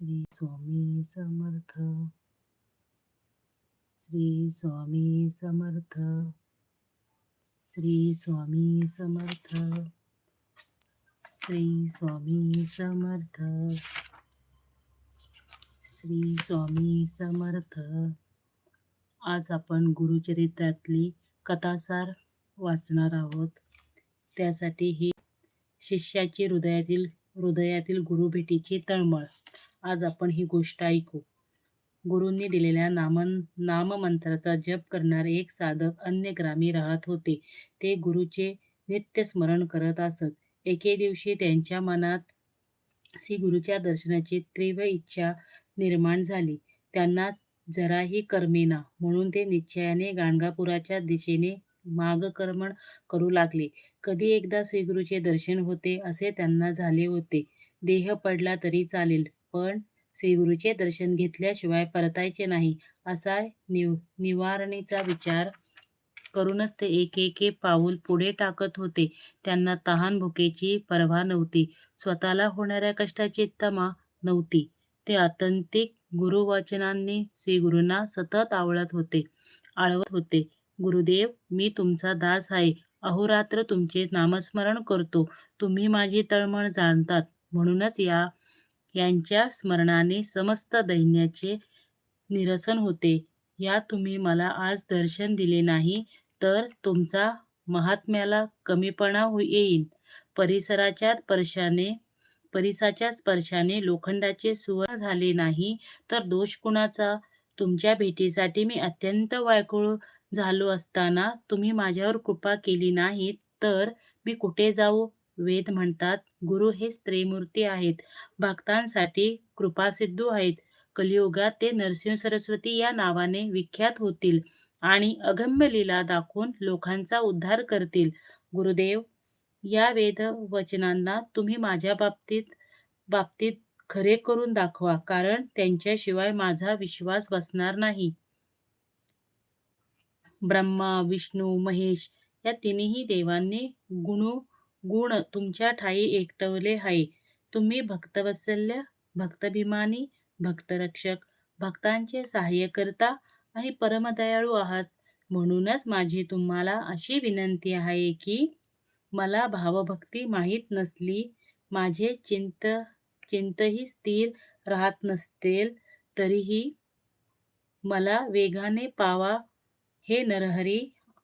श्री स्वामी समर्थ. श्री स्वामी समर्थ. श्री स्वामी समर्थ. श्री स्वामी समर्थ. श्री स्वामी समर्थ. आज आपण गुरुचरित्रातली कथासार वाचणार आहोत. त्यासाठी ही शिष्याची हृदयातील हृदयातील गुरुभेटीची तळमळ. आज आपण ही गोष्ट ऐकू. गुरूंनी दिलेल्या नामन नाममंत्राचा जप करणारे एक साधक अन्य ग्रामी राहत होते. ते गुरुचे नित्य स्मरण करत असत. एके दिवशी त्यांच्या मनात श्री गुरुच्या दर्शनाची तीव्र इच्छा निर्माण झाली. त्यांना जराही करमेना म्हणून ते निश्चयाने गाणगापुराच्या दिशेने मागकर्मण करू लागले. कधी एकदा श्रीगुरूचे दर्शन होते असे त्यांना झाले होते. देह पडला तरी चालेल. पण श्रीगुरूचे दर्शन घेतल्याशिवाय परतायचे नाही असा निव निवारणीचा विचार करूनच ते एक एक पाऊल पुढे टाकत होते. त्यांना तहान भुकेची पर्वा नव्हती. स्वतःला होणाऱ्या कष्टाची तमा नव्हती. ते आतंतिक गुरुवचनांनी श्रीगुरूंना सतत आवळत होते आळवत होते. गुरुदेव मी तुमचा दास आहे. अहोरात्र तुमचे नामस्मरण करतो. तुम्ही माझी तळमळ जाणतात. म्हणूनच या यांच्या स्मरणाने समस्त दैन्याचे निरसन होते. या तुम्ही मला आज दर्शन दिले नाही तर तुमचा महात्म्याला कमीपणा हो- येईल परिसराच्या स्पर्शाने परिसाच्या स्पर्शाने लोखंडाचे सुवर्ण झाले नाही तर दोष कुणाचा? तुमच्या भेटीसाठी मी अत्यंत वायकुळ झालो असताना तुम्ही माझ्यावर कृपा केली नाही तर मी कुठे जाऊ? वेद म्हणतात गुरु हे स्त्रीमूर्ती आहेत. भक्तांसाठी कृपासिद्धू आहेत. कलियुगात ते नरसिंह सरस्वती या नावाने विख्यात होतील आणि अगम्य लीला दाखवून लोकांचा उद्धार करतील. गुरुदेव या वेद वचनांना तुम्ही माझ्या बाबतीत बाबतीत खरे करून दाखवा कारण त्यांच्याशिवाय माझा विश्वास बसणार नाही. ब्रह्मा विष्णू महेश या तिन्ही देवांनी गुणू गुण तुमच्या ठाई एकटवले आहे तुम्ही भक्तवत्सल्य भक्तभिमानी भक्तरक्षक भक्तांचे सहाय्य करता आणि परमदयाळू आहात. म्हणूनच माझी तुम्हाला अशी विनंती आहे की मला भावभक्ती माहीत नसली माझे चिंत चिंतही स्थिर राहत नसतील तरीही मला वेगाने पावा. हे नरहरी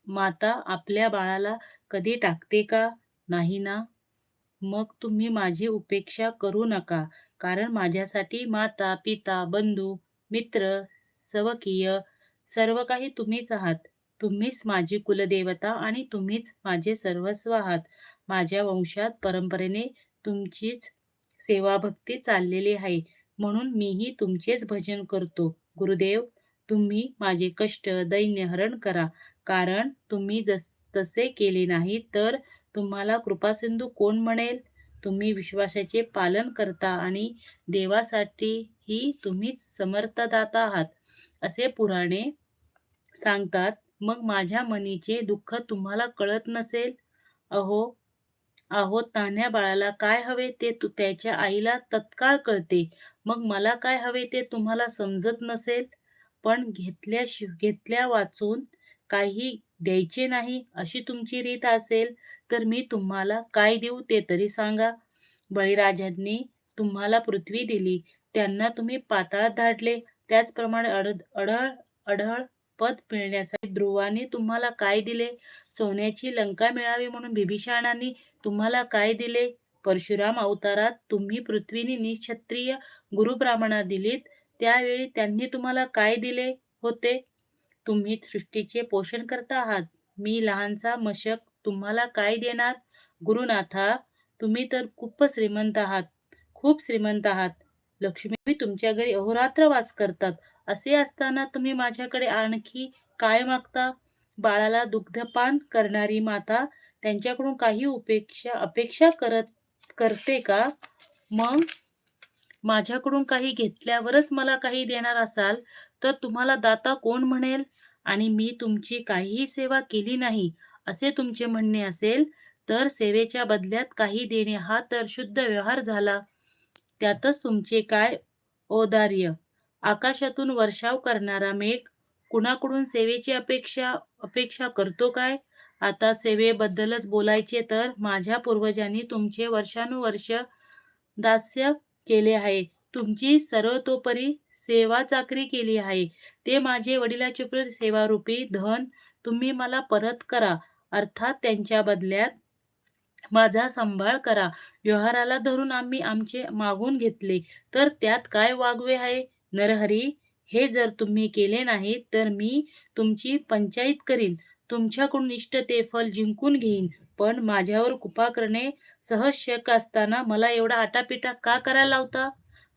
माता आपल्या बाळाला कधी टाकते का? नाही ना? मग तुम्ही माझी उपेक्षा करू नका कारण माझ्यासाठी माता पिता बंधू मित्र सवकीय सर्व काही तुम्हीच आहात. तुम्हीच माझी कुलदेवता आणि तुम्हीच माझे सर्वस्व आहात. माझ्या वंशात परंपरेने तुमचीच सेवाभक्ती चाललेली आहे. म्हणून मीही तुमचेच भजन करतो. गुरुदेव तुम्ही माझे कष्ट दैन्य हरण करा. कारण तुम्ही जस तसे केले नाही तर तुम्हाला कृपासिंधू कोण म्हणेल? तुम्ही विश्वासाचे पालन करता आणि देवासाठीही तुम्हीच समर्थदाता आहात असे पुराणे सांगतात. मग माझ्या मनीचे दुःख तुम्हाला कळत नसेल? अहो अहो तान्ह्या बाळाला काय हवे ते तू त्याच्या आईला तत्काळ कळते. मग मला काय हवे ते तुम्हाला समजत नसेल? पण घेतल्या घेतल्या वाचून काही द्यायचे नाही अशी तुमची रीत असेल तर मी तुम्हाला काय देऊ ते तरी सांगा. बळीराजांनी तुम्हाला पृथ्वी दिली त्यांना तुम्ही पाताळात धाडले. त्याचप्रमाणे अड अडळ अढळ पद मिळण्यासाठी ध्रुवाने तुम्हाला काय दिले? सोन्याची लंका मिळावी म्हणून बिभीषणाने तुम्हाला काय दिले? परशुराम अवतारात तुम्ही पृथ्वीने निक्षत्रिय गुरुब्राह्मणा दिलीत त्यावेळी त्यांनी तुम्हाला काय दिले होते? तुम्ही सृष्टीचे पोषण करता आहात? मी लहानसा मशक तुम्हाला काय देणार? गुरुनाथा तुम्ही तर खूप श्रीमंत आहात. खूप श्रीमंत आहात. लक्ष्मी तुमच्या घरी अहोरात्र वास करतात. असे असताना तुम्ही माझ्याकडे आणखी काय मागता? बाळाला दुग्धपान करणारी माता त्यांच्याकडून काही उपेक्षा अपेक्षा करत करते का? मग माझ्याकडून काही घेतल्यावरच मला काही देणार असाल तर तुम्हाला दाता कोण म्हणेल? आणि मी तुमची काहीही सेवा केली नाही असे तुमचे म्हणणे असेल तर सेवेच्या बदल्यात काही देणे हा तर शुद्ध व्यवहार झाला. त्यातच तुमचे काय? औदार्य. आकाशातून वर्षाव करणारा मेघ कुणाकडून सेवेची अपेक्षा अपेक्षा करतो काय? आता सेवेबद्दलच बोलायचे तर माझ्या पूर्वजांनी तुमचे वर्षानुवर्ष दास्य केले आहे. तुमची सर्वतोपरी सेवा चाकरी केली आहे. ते माझे वडिलाचे सेवारूपी धन तुम्ही मला परत करा. अर्थात त्यांच्या बदल्यात माझा सांभाळ करा. व्यवहाराला धरून आम्ही आमचे मागून घेतले. तर त्यात काय वागवे आहे? नरहरी हे जर तुम्ही केले नाही तर मी तुमची पंचायत करीन. तुमच्याकडून इष्ट ते फल जिंकून घेईन. पण माझ्यावर कृपा करणे सहज शक्य असताना मला एवढा आटापिटा का करायला लावता?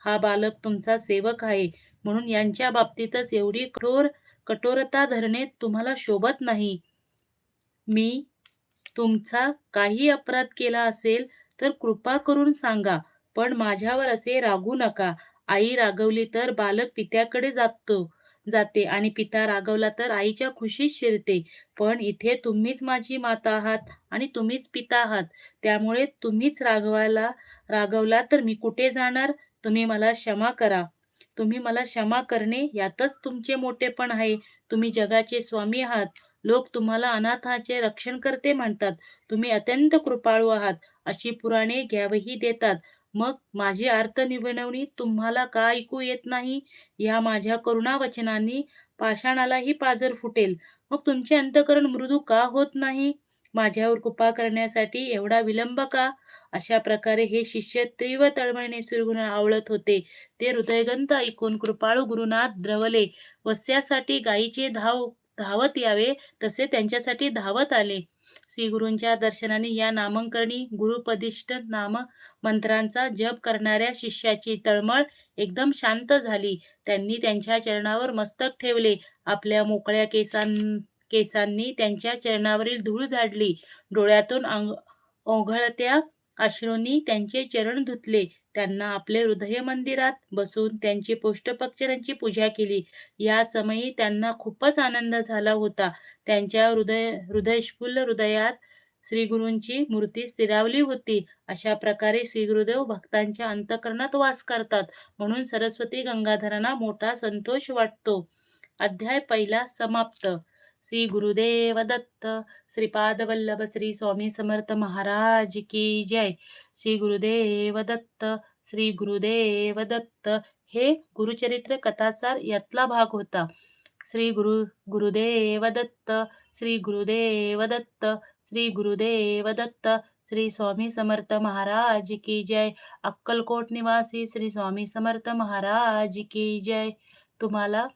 हा बालक तुमचा सेवक आहे. म्हणून यांच्या बाबतीतच एवढी कठोर कठोरता धरणे तुम्हाला शोभत नाही. मी तुमचा काही अपराध केला असेल तर कृपा करून सांगा. पण माझ्यावर असे रागू नका. आई रागवली तर बालक पित्याकडे जातो. जाते आणि पिता रागवला तर आईच्या खुशीत शिरते. पण इथे तुम्हीच माझी माता आहात आणि तुम्हीच पिता आहात. त्यामुळे तुम्हीच रागवायला रागवला तर मी कुठे जाणार? तुम्ही मला क्षमा करा. तुम्ही मला क्षमा करणे यातच तुमचे मोठेपण आहे. तुम्ही जगाचे स्वामी आहात. लोक तुम्हाला अनाथाचे रक्षण करते म्हणतात. तुम्ही अत्यंत कृपाळू आहात. अशी पुराणे घ्यावही देतात. मग माझी अर्थ निवडवणी तुम्हाला का ऐकू येत नाही? या माझ्या करुणा वचनांनी पाषाणालाही पाजर फुटेल. मग तुमचे अंतकरण मृदू का होत नाही? माझ्यावर कृपा करण्यासाठी एवढा विलंब का? अशा प्रकारे हे शिष्य तीव्र तळमळीने सुरगुण आवळत होते. ते हृदयगंत ऐकून कृपाळू गुरुनाथ द्रवले वस्यासाठी गायीचे धाव धावत यावे तसे त्यांच्यासाठी धावत आले. श्रीगुरूंच्या दर्शनाने या नामांकरणी गुरुपदिष्ट नाम मंत्रांचा जप करणाऱ्या शिष्याची तळमळ एकदम शांत झाली. त्यांनी त्यांच्या चरणावर मस्तक ठेवले. आपल्या मोकळ्या केसां केसांनी त्यांच्या चरणावरील धूळ झाडली. डोळ्यातून अंग ओघळत्या अश्रूंनी त्यांचे चरण धुतले. त्यांना आपले हृदय मंदिरात बसून त्यांची पोष्टपक्षरांची पूजा केली. या समयी त्यांना खूपच आनंद झाला होता. त्यांच्या हृदय हृदयस्फुल्ल हृदयात श्री गुरूंची मूर्ती स्थिरावली होती. अशा प्रकारे श्री गुरुदेव भक्तांच्या अंतकरणात वास करतात. म्हणून सरस्वती गंगाधरांना मोठा संतोष वाटतो. अध्याय पहिला समाप्त. श्री गुरुदेव दत्त श्रीपाद वल्लभ श्री स्वामी समर्थ महाराज की जय. श्री गुरुदेव दत्त श्री गुरुदेव दत्त हे गुरुचरित्र कथासार यातला भाग होता. श्री गुरु गुरुदेव दत्त श्री गुरुदेव दत्त श्री गुरुदेव दत्त श्री स्वामी समर्थ महाराज की जय. अक्कलकोट निवासी श्री स्वामी समर्थ महाराज की जय. तुम्हाला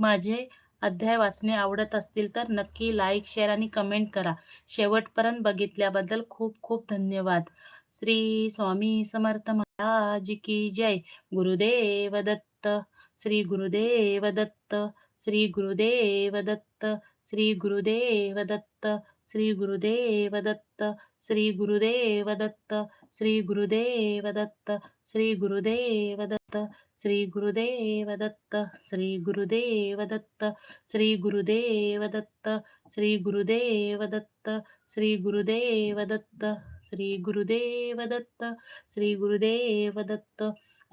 माझे अध्याय वाचणे आवडत असतील तर नक्की लाईक शेअर आणि कमेंट करा. शेवटपर्यंत बघितल्याबद्दल खूप खूप धन्यवाद. श्री स्वामी समर्थ महाराज की जय. गुरुदेव दत्त श्री गुरुदेव दत्त श्री गुरुदेव दत्त श्री गुरुदेव दत्त श्री गुरुदेव दत्त श्री गुरुदेव दत्त श्री गुरुदेव दत्त श्री गुरुदेव दत्त. श्री गुरुदेव दत्त श्री गुरुदेव दत्त श्री गुरुदेव दत्त श्री गुरुदेव दत्त श्री गुरुदेव दत्त श्री गुरुदेव दत्त श्री गुरुदेव दत्त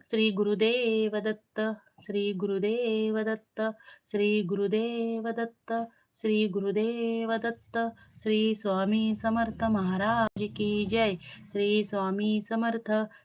श्री गुरुदेव दत्त श्री गुरुदेव दत्त श्री गुरुदेव दत्त श्री गुरुदेव दत्त श्री स्वामी समर्थ महाराज की जय श्री स्वामी समर्थ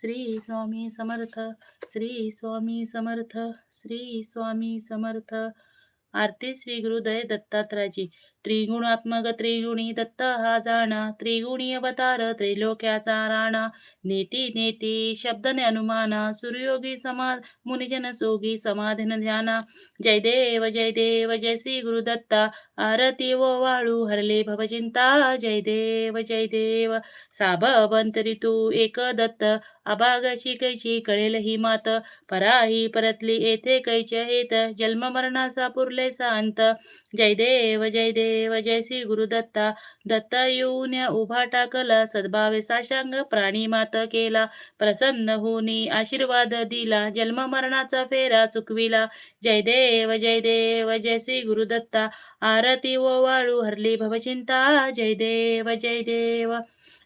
श्री स्वामी समर्थ श्री स्वामी समर्थ श्री स्वामी समर्थ. आरती श्री गुरुदय दत्तात्रयाची त्रिगुणात्मक त्रिगुणी दत्त हा जाणा. त्रिगुणी अवतार त्रैलोक्याचा राणा. नेती नेती शब्दने अनुमाना. सूर्योगी समाध मुनिजन सोगी समाधान ध्याना. जय देव जय देव जय श्री गुरुदत्ता आरती व वाळू हरले भवचिंता. जय देव जय देव. साबंतरी ऋतू एक दत्त. अभागाची कैची कळेल ही मात. पराही परतली येथे कैच हेत. जन्म मरणाचा पुरले सांत जय देव जय देव. देव जय श्री गुरुदत्ता. दत्त येऊन उभा टाकला सद्भावे साशांग प्राणी मात केला प्रसन्न होनी आशीर्वाद दिला जन्म मरणाचा फेरा चुकविला. जय देव जय देव जय श्री गुरुदत्ता. आरती व वाळू हरली भवचिंता. जय देव जय देव.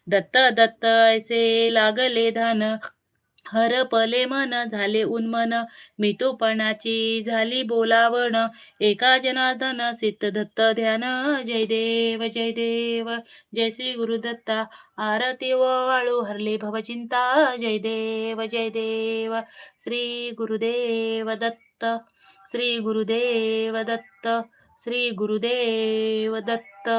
दत्त दत्त ऐसे लागले धान. हरपले मन झाले उन्मन मितोपणाची झाली बोलावण. एका जनार्दन सिद्ध दत्त ध्यान. जय देव जय देव जय श्री गुरुदत्ता आरती वाळू हरले भवचिंता जय देव जय देव श्री गुरुदेव दत्त. श्री गुरुदेव दत्त श्री गुरुदेव दत्त.